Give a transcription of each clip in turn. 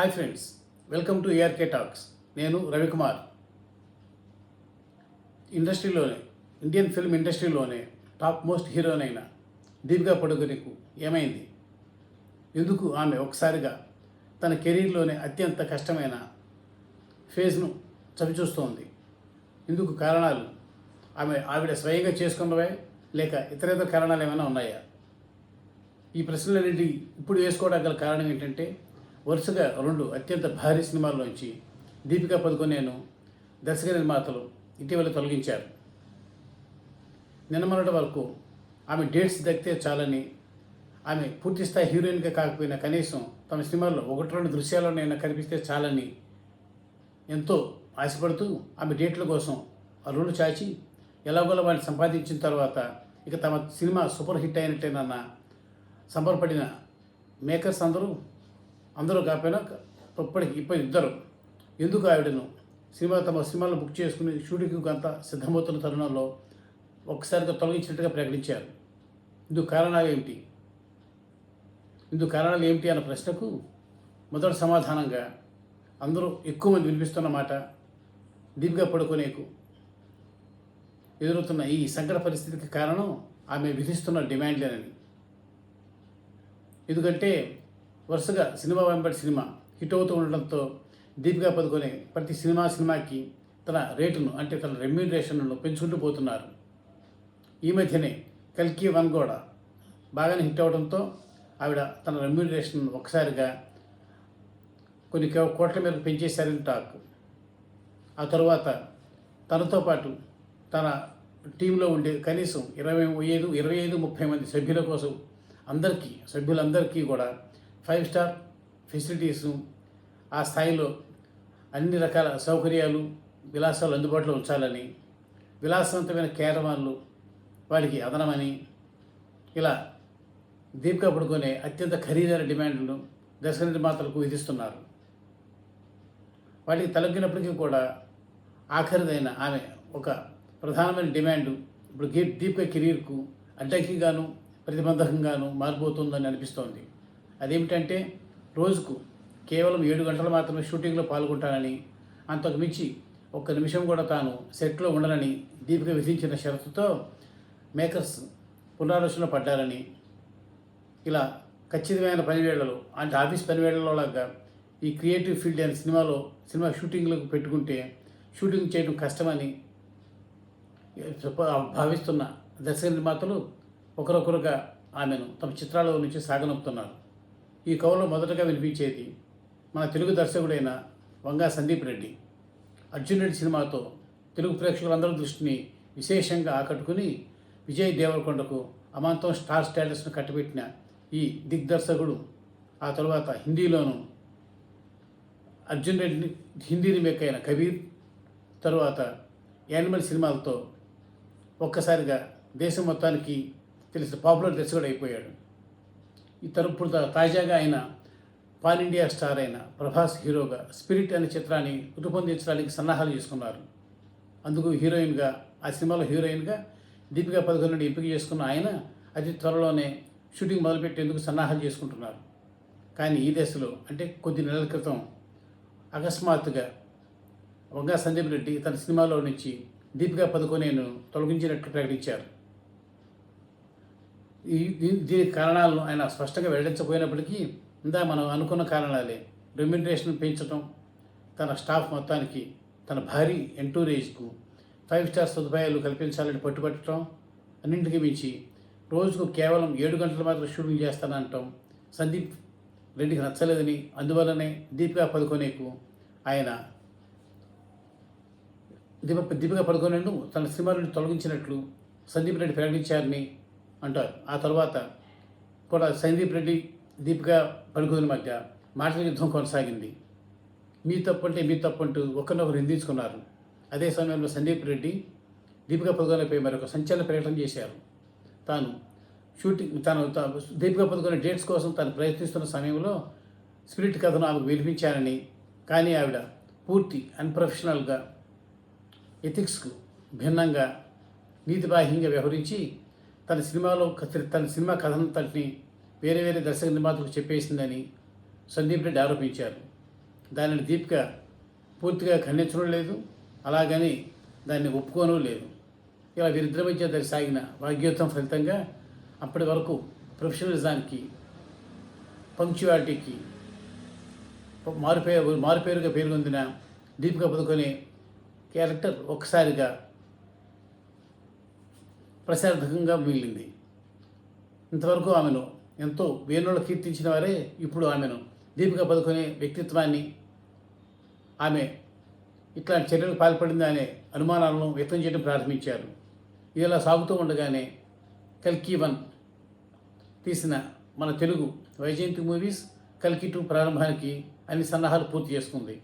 Hi friends welcome to ARK talks నేను రవికుమార్. ఇండస్ట్రీలోనే Indian film ఇండస్ట్రీలోనే టాప్ మోస్ట్ హీరోయిన్ అయిన దీపికా పడుకొనకు ఏమైంది? ఎందుకు ఆమె ఒకసారిగా తన కెరీర్లోనే అత్యంత కష్టమైన ఫేజ్ను చవిచూస్తోంది? ఇందుకు కారణాలు ఆమె ఆవిడ స్వయంగా చేసుకున్నవే లేక ఇతరేతర కారణాలు ఏమైనా ఉన్నాయా? ఈ ప్రశ్నలన్నింటి ఇప్పుడు వేసుకోవడానికి గల కారణం ఏంటంటే వరుసగా రెండు అత్యంత భారీ సినిమాల్లోంచి దీపికా పదుకొనేను దర్శక నిర్మాతలు ఇటీవల తొలగించారు. నిన్నమొన్నటి వరకు ఆమె డేట్స్ దక్కితే చాలని ఆమె పూర్తిస్థాయి హీరోయిన్గా కాకపోయినా కనీసం తమ సినిమాల్లో ఒకటి రెండు దృశ్యాల్లోనైనా కనిపిస్తే చాలని ఎంతో ఆశపడుతూ ఆమె డేట్ల కోసం ఆ రెండు చాచి ఎలాగోలా వాటిని సంపాదించిన తర్వాత ఇక తమ సినిమా సూపర్ హిట్ అయినట్టేనన్న సంబరపడిన మేకర్స్ అందరూ అందరూ కాకపోయినా ఇప్పటికి ఇప్పుడు ఇద్దరు. ఎందుకు ఆవిడను? సినిమా తమ సినిమాలు బుక్ చేసుకుని షూటింగ్కి అంతా సిద్ధమవుతున్న తరుణంలో ఒక్కసారిగా తొలగించినట్టుగా ప్రకటించారు. ఇందుకు కారణాలు ఏమిటి? ఇందుకు కారణాలు ఏమిటి అన్న ప్రశ్నకు మొదటి సమాధానంగా అందరూ ఎక్కువ మంది వినిపిస్తున్న మాట దీపిగా పడుకునేకు ఎదురవుతున్న ఈ సంకట పరిస్థితికి కారణం ఆమె విధిస్తున్న డిమాండ్లేనని. ఎందుకంటే వరుసగా సినిమా వెంబడి సినిమా హిట్ అవుతూ ఉండడంతో దీపికా పదుకొనే ప్రతి సినిమా సినిమాకి తన రేటును అంటే తన రెమ్యూనరేషన్ను పెంచుకుంటూ పోతున్నారు. ఈ మధ్యనే కల్కి వన్ కూడా బాగానే హిట్ అవడంతో ఆవిడ తన రెమ్యూనరేషన్ ఒకసారిగా కొన్ని కోట్ల మేరకు పెంచేశారని టాక్. ఆ తరువాత తనతో పాటు తన టీంలో ఉండే కనీసం ఇరవై ఐదు ఇరవై ఐదు ముప్పై మంది సభ్యుల కోసం అందరికీ సభ్యులందరికీ కూడా ఫైవ్ స్టార్ ఫెసిలిటీస్ ఆ స్థాయిలో అన్ని రకాల సౌకర్యాలు విలాసాలు అందుబాటులో ఉంచాలని విలాసవంతమైన కేరవాన్లు వాడికి అదనమని ఇలా దీపికా పడుకునే అత్యంత ఖరీదైన డిమాండ్లను దర్శక నిర్మాతలకు విధిస్తున్నారు. వాటికి తలగ్గినప్పటికీ కూడా ఆఖరిదైన ఆమె ఒక ప్రధానమైన డిమాండ్ ఇప్పుడు గీ దీపిక కెరీర్కు అడ్డంకిగాను ప్రతిబంధకంగాను మారిపోతుందని అనిపిస్తోంది. అదేమిటంటే రోజుకు కేవలం ఏడు గంటలు మాత్రమే షూటింగ్లో పాల్గొంటానని అంతకు మించి ఒక్క నిమిషం కూడా తాను సెట్లో ఉండనని దీపిక విధించిన షరతుతో మేకర్స్ పునరాలోచన పడ్డారని. ఇలా ఖచ్చితమైన పనివేళ్ళలో అంటే ఆఫీస్ పనివేళ్ళలో లాగా ఈ క్రియేటివ్ ఫీల్డ్ అనే సినిమాలో సినిమా షూటింగ్లకు పెట్టుకుంటే షూటింగ్ చేయడం కష్టమని భావిస్తున్న దర్శక నిర్మాతలు ఒకరొకరుగా ఆమెను తమ చిత్రాల నుంచి సాగనొప్పుతున్నారు. ఈ కవులో మొదటగా వినిపించేది మన తెలుగు దర్శకుడైన వంగా సందీప్ రెడ్డి. అర్జున్ రెడ్డి సినిమాతో తెలుగు ప్రేక్షకులందరి దృష్టిని విశేషంగా ఆకట్టుకుని విజయ్ దేవరకొండకు అమాంతం స్టార్ స్టేటస్ను కట్టబెట్టిన ఈ దిగ్దర్శకుడు ఆ తరువాత హిందీలోను అర్జున్ రెడ్డిని హిందీ రిమేక్ అయిన కబీర్ తరువాత యానిమల్ సినిమాలతో ఒక్కసారిగా దేశం మొత్తానికి తెలిసిన పాపులర్ దర్శకుడు అయిపోయాడు. ఈ తరపుడు తాజాగా ఆయన పాన్ ఇండియా స్టార్ అయిన ప్రభాస్ హీరోగా స్పిరిట్ అనే చిత్రాన్ని రూపొందించడానికి సన్నాహాలు చేసుకున్నారు. అందుకు హీరోయిన్గా ఆ సినిమాలో హీరోయిన్గా దీపికా నుండి ఎంపిక చేసుకున్న ఆయన అతి త్వరలోనే షూటింగ్ మొదలుపెట్టేందుకు సన్నాహాలు చేసుకుంటున్నారు. కానీ ఈ దశలో అంటే కొద్ది నెలల క్రితం అకస్మాత్తుగా వంగా సందీప్ రెడ్డి తన సినిమాలో నుంచి దీపికా పదుకొనేను తొలగించినట్లు ప్రకటించారు. ఈ దీనికి కారణాలను ఆయన స్పష్టంగా వెల్లడించకపోయినప్పటికీ ఇందా మనం అనుకున్న కారణాలే. రెమ్యునరేషన్ పెంచడం తన స్టాఫ్ మొత్తానికి తన భారీ ఎంటూరేజ్కు ఫైవ్ స్టార్ సదుపాయాలు కల్పించాలని పట్టుబట్టడం అన్నింటికి మించి రోజుకు కేవలం ఏడు గంటలు మాత్రం షూటింగ్ చేస్తానంటాం. సందీప్ రెడ్డికి నచ్చలేదని అందువల్లనే దీపికా పదుకొనేకు ఆయన దీప దీపిక పడుకోనను తన సినిమా నుండి తొలగించినట్లు సందీప్ రెడ్డి ప్రకటించారని అంటారు. ఆ తర్వాత కూడా సందీప్ రెడ్డి దీపిక పడుకోని మధ్య మాటల యుద్ధం కొనసాగింది. మీ తప్పు అంటే మీ తప్పు అంటూ ఒకరినొకరు నిందించుకున్నారు. అదే సమయంలో సందీప్ రెడ్డి దీపిక పదుకోనపై మరొక సంచలన ప్రకటన చేశారు. తాను షూటింగ్ తాను దీపికా దీపిక పదుకొని డేట్స్ కోసం తాను ప్రయత్నిస్తున్న సమయంలో స్పిరిట్ కథను ఆమెకు వినిపించానని కానీ ఆవిడ పూర్తి అన్ప్రొఫెషనల్గా ఎథిక్స్కు భిన్నంగా నీతిబాహ్యంగా వ్యవహరించి తన సినిమాలో కథ- తన సినిమా కథనంతటిని వేరే వేరే దర్శక నిర్మాతకు చెప్పేసిందని సందీప్ రెడ్డి ఆరోపించారు. దానిని దీపిక పూర్తిగా ఖండించడం లేదు. అలాగని దాన్ని ఒప్పుకోను లేదు. ఇలా వీరిద్దరి మధ్య దాని సాగిన వాగ్యుద్ధం ఫలితంగా అప్పటి వరకు ప్రొఫెషనలిజానికి పంక్చువాలిటీకి మారుపేరు మారుపేరుగా పేరుగొందిన దీపిక పదుకునే క్యారెక్టర్ ఒక్కసారిగా ప్రశార్థకంగా మిగిలింది. ఇంతవరకు ఆమెను ఎంతో వేణులు కీర్తించిన వారే ఇప్పుడు ఆమెను. దీపిక పదుకునే వ్యక్తిత్వాన్ని ఆమె ఇట్లాంటి చర్యలకు పాల్పడింది అనే అనుమానాలను వ్యక్తం చేయడం ప్రారంభించారు. ఇది ఇలా సాగుతూ ఉండగానే కల్కి వన్ తీసిన మన తెలుగు వైజయంతి మూవీస్ కల్కి టూ ప్రారంభానికి అన్ని సన్నాహాలు పూర్తి చేసుకుంది.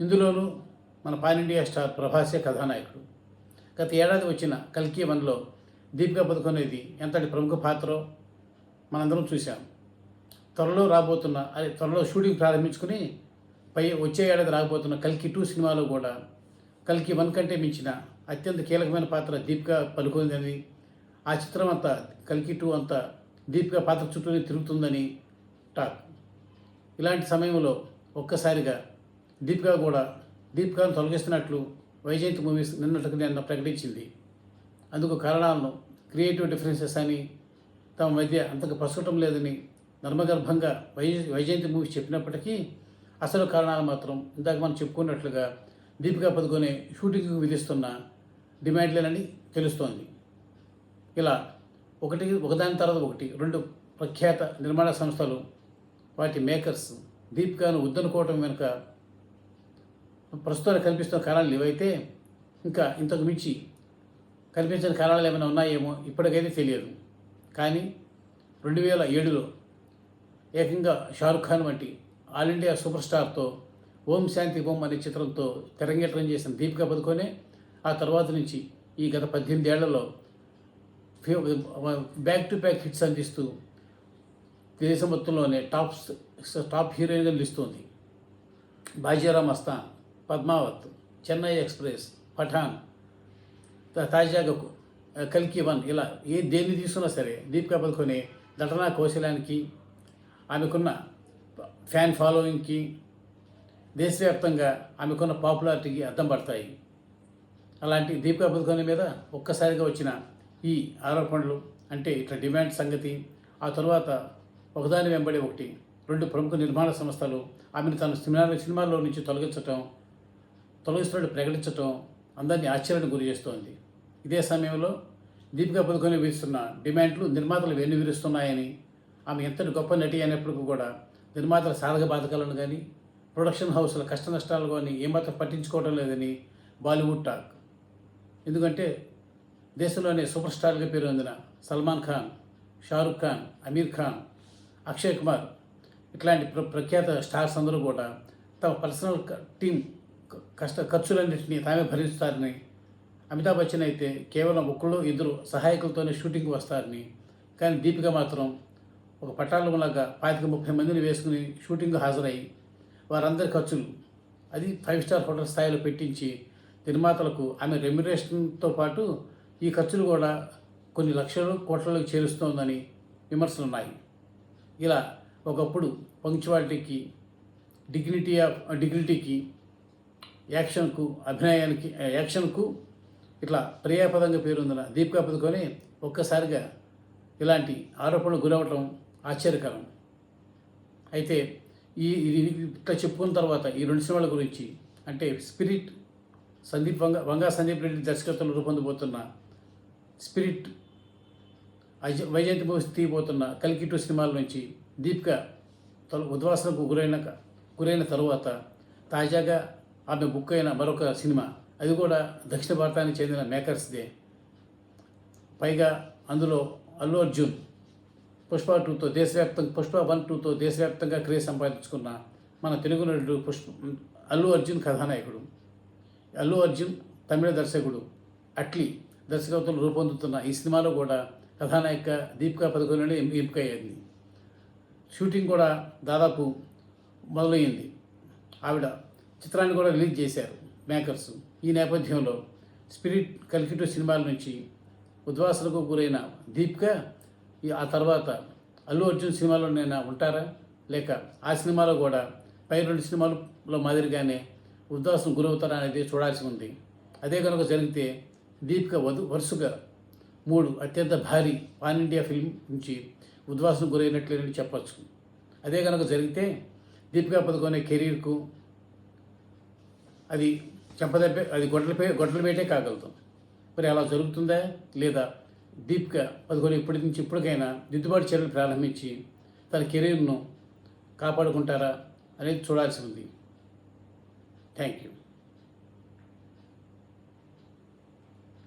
ఇందులోనూ మన పాన్ ఇండియా స్టార్ ప్రభాసే కథానాయకుడు. గత ఏడాది వచ్చిన కల్కి వన్లో దీపికా పదుకొనేది ఎంతటి ప్రముఖ పాత్ర మనందరం చూసాం త్వరలో రాబోతున్న అదే త్వరలో షూటింగ్ ప్రారంభించుకుని పై వచ్చే ఏడాది రాబోతున్న కల్కి టూ సినిమాలో కూడా కల్కి వన్ కంటే మించిన అత్యంత కీలకమైన పాత్ర దీపిక పలుకుందని ఆ చిత్రం అంతా కల్కి టూ అంతా దీపికా పాత్ర చుట్టూనే తిరుగుతుందని టాక్. ఇలాంటి సమయంలో ఒక్కసారిగా దీపికా కూడా దీపికాను తొలగిస్తున్నట్లు వైజయంతి మూవీస్ నిన్నట్టుగా నిన్న ప్రకటించింది. అందుకు కారణాలను క్రియేటివ్ డిఫరెన్సెస్ అని తమ మధ్య అంతకు ప్రస్తుతం లేదని నర్మగర్భంగా వై వైజయంతి మూవీస్ చెప్పినప్పటికీ అసలు కారణాలు మాత్రం ఇందాక మనం చెప్పుకున్నట్లుగా దీపికా పదుకొని షూటింగ్కు విధిస్తున్న డిమాండ్లేనని తెలుస్తోంది. ఇలా ఒకటి ఒకదాని తర్వాత ఒకటి రెండు ప్రఖ్యాత నిర్మాణ సంస్థలు వాటి మేకర్స్ దీపికాను వద్దనుకోవటం వెనుక ప్రస్తుతం కనిపిస్తున్న కారణాలు ఇవైతే ఇంకా ఇంతకు మించి కనిపించిన కారణాలు ఏమైనా ఉన్నాయేమో ఇప్పటికైతే తెలియదు. కానీ రెండు వేల ఏడులో ఏకంగా షారుఖ్ ఖాన్ వంటి ఆల్ ఇండియా సూపర్ స్టార్తో ఓం శాంతి ఓం అనే చిత్రంతో తెరంగేట్రం చేసిన దీపికా పదుకొనే ఆ తర్వాత నుంచి ఈ గత పద్దెనిమిది ఏళ్ళలో బ్యాక్ టు బ్యాక్ హిట్స్ అందిస్తూ దేశం మొత్తంలోనే టాప్ టాప్ హీరోయిన్గా నిలుస్తుంది. బాజీరామ్ మస్తాన్ పద్మావత్ చెన్నై ఎక్స్ప్రెస్ పఠాన్ తాజాగా కల్కి వన్ ఇలా ఏ దేన్ని తీసుకున్నా సరే దీపికా పదుకొని నటనా కౌశలానికి ఆమెకున్న ఫ్యాన్ ఫాలోయింగ్కి దేశవ్యాప్తంగా ఆమెకున్న పాపులారిటీకి అద్దం పడతాయి. అలాంటి దీపికా పదుకొని మీద ఒక్కసారిగా వచ్చిన ఈ ఆరోపణలు అంటే ఇట్లా డిమాండ్ సంగతి ఆ తర్వాత ఒకదాని వెంబడి ఒకటి రెండు ప్రముఖ నిర్మాణ సంస్థలు ఆమెను తన సినిమా సినిమాల్లో నుంచి తొలగించటం తొలగిస్తున్నట్టు ప్రకటించటం అందరినీ ఆశ్చర్యానికి గురి చేస్తోంది. ఇదే సమయంలో దీపికా పదుకొని విధిస్తున్న డిమాండ్లు నిర్మాతలు వెన్ను విరుస్తున్నాయని ఆమె ఎంతటి గొప్ప నటి అయినప్పటికీ కూడా నిర్మాతల సాధక బాధకాలను కానీ ప్రొడక్షన్ హౌస్ల కష్ట నష్టాలు కానీ ఏమాత్రం పట్టించుకోవడం లేదని బాలీవుడ్ టాక్. ఎందుకంటే దేశంలోనే సూపర్ స్టార్గా పేరు పొందిన సల్మాన్ ఖాన్ షారుఖ్ ఖాన్ అమీర్ ఖాన్ అక్షయ్ కుమార్ ఇట్లాంటి ప్ర ప్రఖ్యాత స్టార్స్ అందరూ కూడా తమ పర్సనల్ టీం కష్ట ఖర్చులన్నింటినీ తామే భరిస్తారని అమితాబ్ బచ్చన్ అయితే కేవలం ఒకళ్ళు ఇద్దరు సహాయకులతోనే షూటింగ్కి వస్తారని కానీ దీపిక మాత్రం ఒక పట్టాలంలాగా పాతిక ముప్పై మందిని వేసుకుని షూటింగ్ హాజరై వారందరి ఖర్చులు అది ఫైవ్ స్టార్ హోటల్ స్థాయిలో పెట్టించి నిర్మాతలకు ఆమె రెమ్యురేషన్తో పాటు ఈ ఖర్చులు కూడా కొన్ని లక్షలు కోట్లలోకి చేరుస్తోందని విమర్శలు ఉన్నాయి ఇలా ఒకప్పుడు పంక్చువాలిటీకి డిగ్నిటీ ఆఫ్ డిగ్నిటీకి యాక్షన్కు అభినయానికి యాక్షన్కు ఇట్లా ప్రియాపదంగా పేరుందిన దీపికా పదుకొని ఒక్కసారిగా ఇలాంటి ఆరోపణలు గురవటం ఆశ్చర్యకరం. అయితే ఈ ఇది ఇట్లా చెప్పుకున్న తర్వాత ఈ రెండు సినిమాల గురించి అంటే స్పిరిట్ సందీప్ వంగ వంగా సందీప్ రెడ్డి దర్శకత్వంలో రూపొందబోతున్న స్పిరిట్ అజ- వైజయంతి మూవీస్ తీయబోతున్న కల్కి టూ సినిమాల నుంచి దీపిక తొల ఉద్వాసనకు గురైన గురైన తరువాత తాజాగా ఆమె బుక్ అయిన మరొక సినిమా. అది కూడా దక్షిణ భారతానికి చెందిన మేకర్స్దే. పైగా అందులో అల్లు అర్జున్ పుష్ప టూతో దేశవ్యాప్తంగా పుష్ప వన్ టూతో దేశవ్యాప్తంగా క్రేజ్ సంపాదించుకున్న మన తెలుగు నటుడు పుష్ప అల్లు అర్జున్ కథానాయకుడు. అల్లు అర్జున్ తమిళ దర్శకుడు. అట్లీ దర్శకత్వంలో రూపొందుతున్న ఈ సినిమాలో కూడా కథానాయిక దీపికా పదుకొనే ఎంపిక అయ్యింది షూటింగ్ కూడా దాదాపు మొదలయ్యింది. ఆవిడ చిత్రాన్ని కూడా రిలీజ్ చేశారు మేకర్స్ ఈ నేపథ్యంలో స్పిరిట్ కలికిటూ సినిమాల నుంచి ఉద్వాసనకు గురైన దీపిక ఆ తర్వాత అల్లు అర్జున్ సినిమాలో నేను ఉంటారా? లేక ఆ సినిమాలో కూడా పై రెండు సినిమాలలో మాదిరిగానే ఉద్వాసం గురవుతారా అనేది చూడాల్సి ఉంది. అదే కనుక జరిగితే దీపిక వధు వరుసగా మూడు అత్యంత భారీ పాన్ ఇండియా ఫిల్మ్ నుంచి ఉద్వాసం గురైనట్లేనని చెప్పచ్చు. అదే కనుక జరిగితే దీపికా పదుకొనే కెరీర్కు అది చెప్పదప్పే అది గొడ్డలపై గొడ్డలపేటే కాగలుగుతాం. మరి అలా జరుగుతుందా లేదా? దీపిక పదుకొని ఇప్పటి నుంచి ఇప్పటికైనా దిద్దుబాటు చర్యలు ప్రారంభించి తన కెరీర్ను కాపాడుకుంటారా అనేది చూడాల్సి ఉంది. Thank you